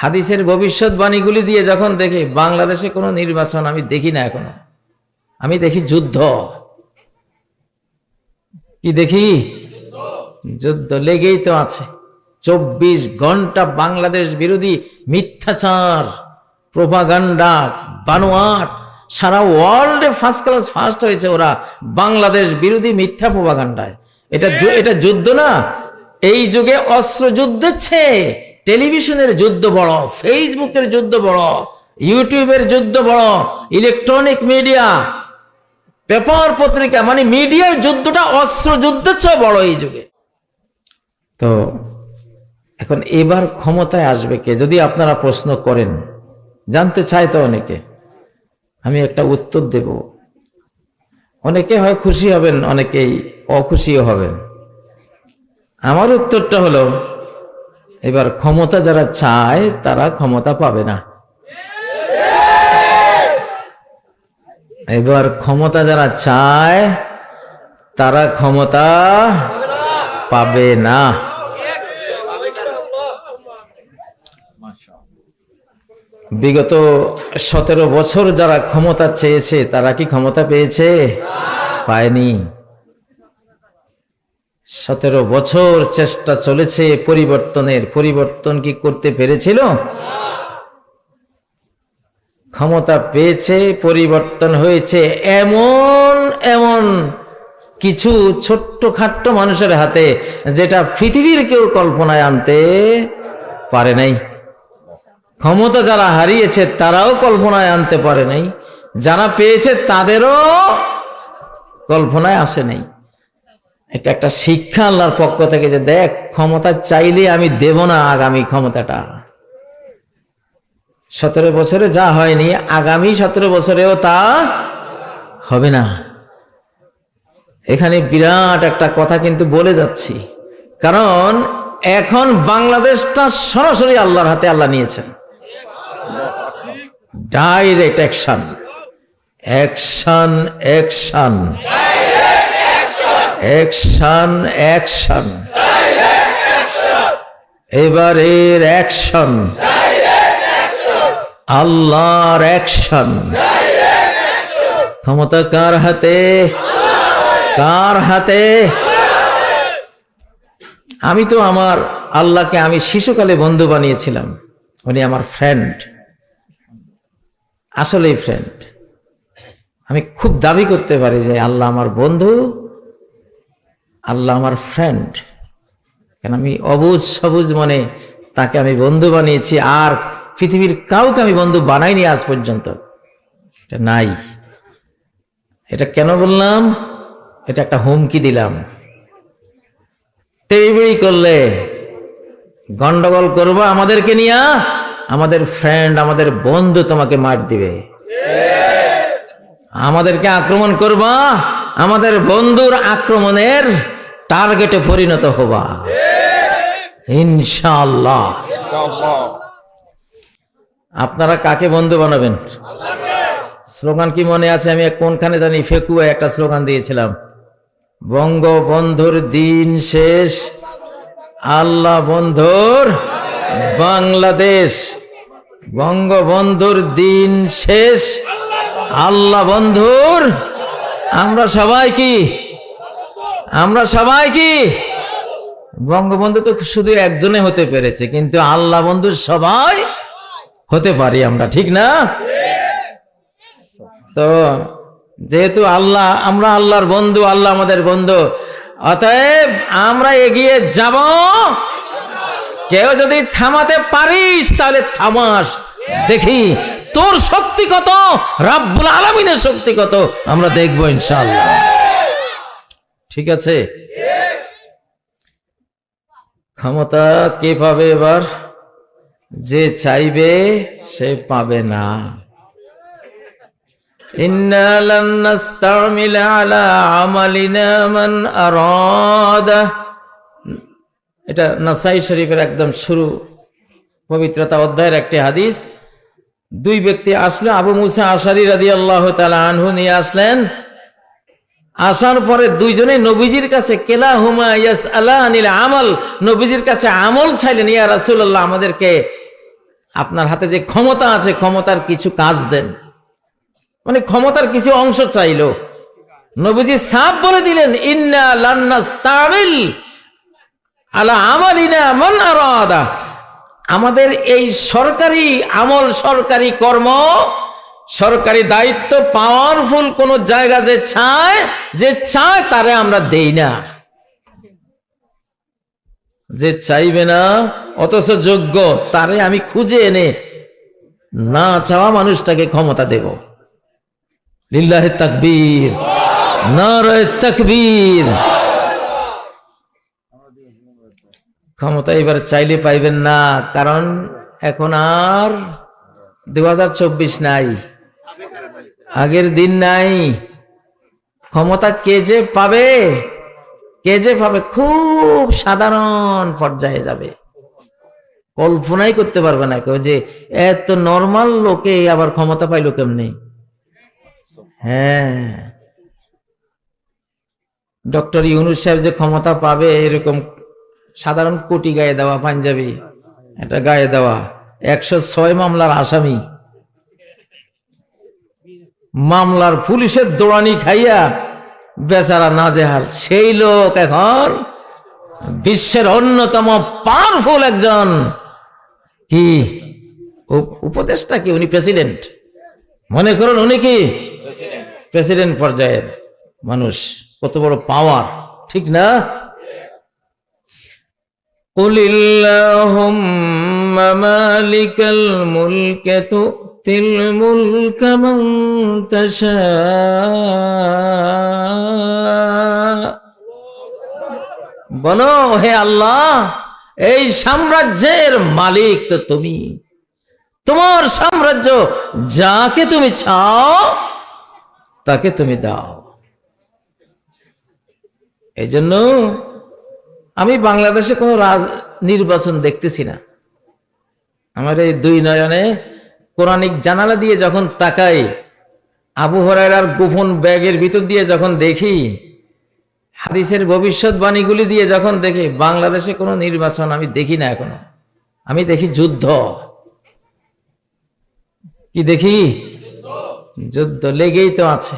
হাদিসের ভবিষ্যৎবাণীগুলি দিয়ে যখন দেখি, বাংলাদেশে কোনো নির্বাচন আমি দেখি না এখনও। আমি দেখি যুদ্ধ। কি দেখি? যুদ্ধ লেগেই তো আছে। চব্বিশ ঘণ্টা বাংলাদেশ বিরোধী মিথ্যাচার, প্রোপাগান্ডা, বানোয়াট, সারা ওয়ার্ল্ডে ফার্স্ট ক্লাস ফার্স্ট হয়েছে ওরা বাংলাদেশ বিরোধী মিথ্যা প্রোপাগান্ডায়। এটা এটা যুদ্ধ না, এই যুগে অস্ত্র যুদ্ধের চেয়ে টেলিভিশনের যুদ্ধ বড় ফেসবুকের যুদ্ধ বড়, ইউটিউবের যুদ্ধ বড়, ইলেকট্রনিক মিডিয়া, পেপার পত্রিকা মানে মিডিয়ার যুদ্ধটা অস্ত্র যুদ্ধের চেয়ে বড় এই যুগে। তো এখন এবার ক্ষমতায় আসবে কে? যদি আপনারা প্রশ্ন করেন, জানতে চায় তো অনেকে। আমি একটা উত্তর দেব। অনেকে হয় খুশি হবেন, অনেকেই অখুশিও হবেন। আমার উত্তরটা হলো এবার ক্ষমতা যারা চায়, তারা ক্ষমতা পাবে না। এবার ক্ষমতা যারা চায়, তারা ক্ষমতা পাবে না। বিগত সতেরো বছর যারা ক্ষমতা চেয়েছে, তারা কি ক্ষমতা পেয়েছে? পায়নি। সতেরো বছর চেষ্টা চলেছে পরিবর্তনের। পরিবর্তন কি করতে পেরেছিল? ক্ষমতা পেয়েছে, পরিবর্তন হয়েছে এমন এমন কিছু ছোট্ট খাট্ট মানুষের হাতে যেটা পৃথিবীর কেউ কল্পনায় আনতে পারে নাই। ক্ষমতা যারা হারিয়েছে তারাও কল্পনায় আনতে পারে নাই। যারা পেয়েছে তাদেরও কল্পনায় আসে নাই। এটা একটা শিক্ষা আল্লাহর পক্ষ থেকে যে দেখ, ক্ষমতা চাইলে আমি দেব না আগামী ক্ষমতাটা। সতেরো বছরে যা হয়নি, আগামী সতেরো বছরেও তা হবে না। এখানে বিরাট একটা কথা কিন্তু বলে যাচ্ছি। কারণ এখন বাংলাদেশটা সরাসরি আল্লাহর হাতে আল্লাহ নিয়েছেন। Direct action action action action action. এবারের অ্যাকশন। আল্লাহর অ্যাকশন। ক্ষমতা কার হাতে? কার হাতে? আমি তো আমার আল্লাহকে আমি শিশুকালে বন্ধু বানিয়েছিলাম। উনি আমার ফ্রেন্ড আসলেই ফ্রেন্ড আমি খুব দাবি করতে পারি যে আল্লাহ আমার বন্ধু। আল্লাহ আমার ফ্রেন্ড কেন আমি অবুজ সবুজ মনে তাকে আমি বন্ধু বানিয়েছি, আর পৃথিবীর কাউকে আমি বন্ধু বানাইনি আজ পর্যন্ত। এটা নাই। এটা কেন বললাম? এটা একটা হুমকি দিলাম। তেড়িবিড়ি করলে গন্ডগোল করব আমাদেরকে নিয়ে, আমাদের ফ্রেন্ড আমাদের বন্ধু তোমাকে মার দিবে। আমাদেরকে আক্রমণ করবা আমাদের বন্ধুর আক্রমণের টার্গেটে পরিণত হবা। ইনশাআল্লাহ। আপনারা কাকে বন্ধু বানাবেন? স্লোগান কি মনে আছে? আমি কোনখানে জানি ফেকুয়া একটা স্লোগান দিয়েছিলাম। বঙ্গবন্ধুর দিন শেষ, আল্লাহ বন্ধুর বাংলাদেশ। বঙ্গবন্ধুর দিন শেষ, আল্লাহ বন্ধুর আমরা সবাই কি? আমরা সবাই কি? বঙ্গবন্ধু তো শুধু একজনে হতে পেরেছে, কিন্তু আল্লাহ বন্ধু সবাই হতে পারি আমরা, ঠিক না? তো যেহেতু আল্লাহ, আমরা আল্লাহর বন্ধু, আল্লাহ আমাদের বন্ধু, অতএব আমরা এগিয়ে যাব। কেউ যদি থামাতে পারিস, তাহলে থামাস, দেখি। তোর শক্তি কত রাব্বুল আলমিনের শক্তি কত আমরা দেখবো ইনশাল্লাহ ঠিক আছে ক্ষমতা কে পাবে এবার যে চাইবে সে পাবে না إنا لن نستعمل على عملنا من أراد এটা নাসাই শরীফের একদম শুরু পবিত্রতা অধ্যায়ের একটি হাদিস দুই ব্যক্তি আসলো আবু মুসা আশারি রাদি আল্লাহ তালা আনহু নিয়ে আসলেন। আসার পরে দুইজনে নবীজির কাছে কেলা হুমা ইয়াস আল্লাহ আনিল আমল। নবীজির কাছে আমল চাইলেন, ইয়া রাসূলুল্লাহ, আমাদেরকে আপনার হাতে যে ক্ষমতা আছে, ক্ষমতার কিছু কাজ দেন। মানে ক্ষমতার কিছু অংশ চাইলো। নবীজি সাপ বলে দিলেন, ইন্না লান্নাস তামিল আলা আমালিনা মান আরাদা। আমাদের এই সরকারি আমল, সরকারি কর্ম, সরকারি দায়িত্ব পাওয়ারফুল কোন জায়গা যে চায় যে চায় তারে আমরা দেই না। যে চাইবে না, অথচ যোগ্য, তারে আমি খুঁজে এনে না চাওয়া মানুষটাকে ক্ষমতা দেব। লিল্লাহে তাকবীর, নারায়ে তাকবীর। ক্ষমতা এবার চাইলে পাইবেন না, কারণ এখন আর দু হাজার চব্বিশ নাই। আগের দিন নাই। ক্ষমতা কে যে পাবে, কে যে পাবে, খুব সাধারণ পর্যায়ে যাবে। কল্পনাই করতে পারবে না কেউ যে এত নর্মাল লোকে আবার ক্ষমতা পাইলো কেমনি? হ্যাঁ। ডক্টর ইউনুস সাহেব যে ক্ষমতা পাবে, এরকম সাধারণ কোটি গায়ে দেওয়া পাঞ্জাবি এটা গায়ে দেওয়া। একশো ছয় মামলার আসামি। মামলার পুলিশের দোড়ানি খাইয়া বেচারা নাজেহাল। সেই লোক এখন বিশ্বের অন্যতম পাওয়ারফুল একজন। কি? উপ- উপদেষ্টা কি? উনি প্রেসিডেন্ট মনে করুন উনি কি? প্রেসিডেন্ট পর্যায়ের মানুষ। কত বড় পাওয়ার ঠিক না? قل اللهم مالك الملك تؤتي الملك من تشاء বলো হে আল্লাহ এই সাম্রাজ্যের মালিক তো তুমি তোমার সাম্রাজ্য যাকে তুমি চাও তাকে তুমি দাও এই জন্য আমি বাংলাদেশে কোনো রাজ নির্বাচন দেখতেছি না। আমার এই দুই নয়নে কোরআনিক জানালা দিয়ে যখন তাকাই, আবু হরাইরার গোপন ব্যাগের ভিতর দিয়ে যখন দেখি, হাদিসের ভবিষ্যৎবাণীগুলি দিয়ে যখন দেখি, বাংলাদেশে কোনো নির্বাচন আমি দেখি না এখনও। আমি দেখি যুদ্ধ। কি দেখি? যুদ্ধ লেগেই তো আছে।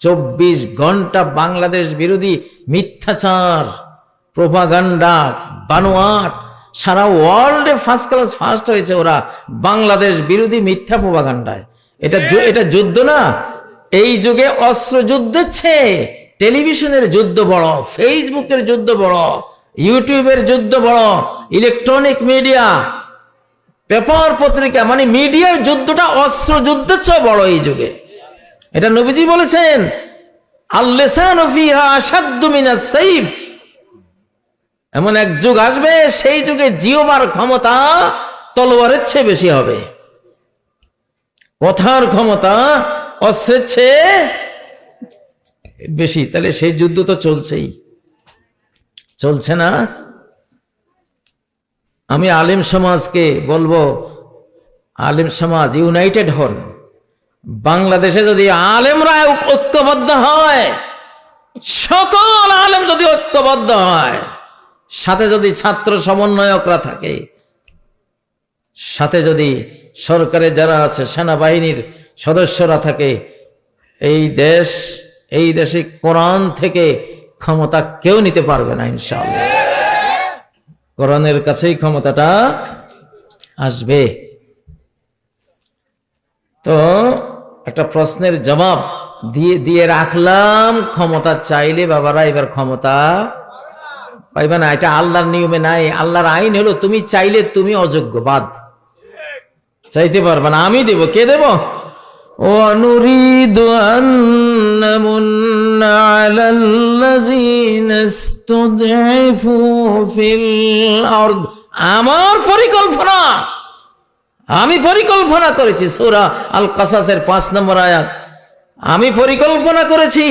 চব্বিশ ঘণ্টা বাংলাদেশ বিরোধী মিথ্যাচার। প্রোপাগান্ডা, বানোয়াট, সারা ওয়ার্ল্ডে ফার্স্ট ক্লাস ফার্স্ট হয়েছে ওরা বাংলাদেশ বিরোধী মিথ্যা প্রোপাগান্ডায়। এটা এটা যুদ্ধ না, এই যুগে অস্ত্র যুদ্ধের টেলিভিশনের যুদ্ধ বড় ফেসবুকের যুদ্ধ বড়, ইউটিউবের যুদ্ধ বড় ইলেকট্রনিক মিডিয়া পেপার পত্রিকা মানে মিডিয়ার যুদ্ধটা অস্ত্র যুদ্ধের বড় এই যুগে। এটা নবীজি বলেছেন, আল্লেসান ফিহা আসাদ্দু মিনাস সাইফ এমন এক যুগ আসবে, সেই যুগে জিওবার ক্ষমতা তলোয়ারের চেয়ে বেশি হবে। কথার ক্ষমতা অস্ত্রের চেয়ে বেশি। তাহলে সেই যুদ্ধ তো চলছেই। চলছে না? আমি আলিম সমাজকে বলব, আলিম সমাজ ইউনাইটেড হন। বাংলাদেশে যদি আলেমরা ঐক্যবদ্ধ হয়, সকল আলেম যদি ঐক্যবদ্ধ হয় সাথে যদি ছাত্র সমন্বয়করা থাকে, সাথে যদি সরকারে যারা আছে, সেনাবাহিনীর সদস্যরা থাকে, এই দেশ, এই দেশে কোরআন থেকে ক্ষমতা কেউ নিতে পারবে না, ইনশাআল্লাহ। কোরআনের কাছেই ক্ষমতাটা আসবে। তো একটা প্রশ্নের জবাব দিয়ে দিয়ে রাখলাম, ক্ষমতা চাইলে বাবারা এবার ক্ষমতা পাইবে না এটা আল্লাহর নিয়মে নাই আল্লাহর আইন হলো তুমি চাইলে তুমি অযোগ্য বাদ চাইতে পারবে না আমি দেব কে দেব ونريد أن نمن على الذين استضعفوا في الأرض আমার পরিকল্পনা আমি পরিকল্পনা করেছি সূরা আল কাসাসের পাঁচ নম্বর আয়াত আমি পরিকল্পনা করেছি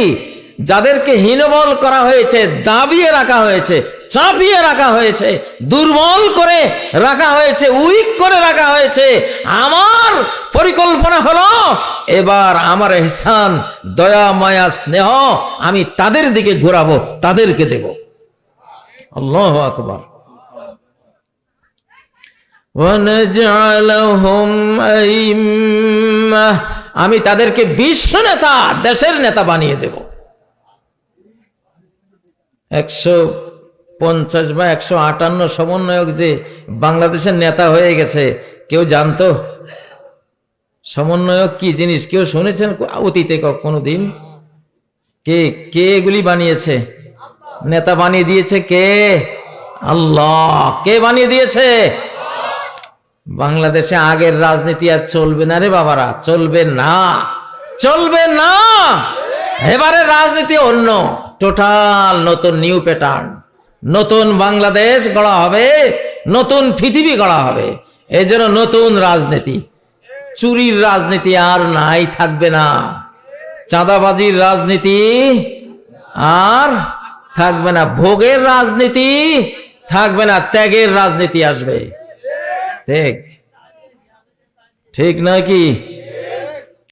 যাদেরকে হীনবল করা হয়েছে, দাবিয়ে রাখা হয়েছে, চাপিয়ে রাখা হয়েছে, দুর্বল করে রাখা হয়েছে, উইক করে রাখা হয়েছে, আমার পরিকল্পনা হলো, এবার আমার এহসান, দয়া, মায়া, স্নেহ, আমি তাদের দিকে ঘোরাবো, তাদেরকে দেব। আল্লাহ আকবর। আমি তাদেরকে বিশ্ব নেতা, দেশের নেতা বানিয়ে দেবো। একশো পঞ্চাশ বা একশো আটান্ন সমন্বয়ক যে বাংলাদেশের নেতা হয়ে গেছে, কেউ জানতো? সমন্বয়ক কি জিনিস? কেউ শুনেছেন অতীতে কোনো দিন কে কে এগুলি বানিয়েছে? নেতা বানিয়ে দিয়েছে কে? আল্লাহ। কে বানিয়ে দিয়েছে? বাংলাদেশে আগের রাজনীতি আর চলবে না রে বাবারা, চলবে না। চলবে না। এবারে রাজনীতি অন্য। টোটাল নতুন নিউ প্যাটার্ন নতুন বাংলাদেশ গড়া হবে, নতুন পৃথিবী গড়া হবে। এই জন্য নতুন রাজনীতি। চুরির রাজনীতি আর নাই, থাকবে না। চাঁদাবাজির রাজনীতি আর থাকবে না। ভোগের রাজনীতি থাকবে না, ত্যাগের রাজনীতি আসবে। ঠিক। ঠিক নয় কি?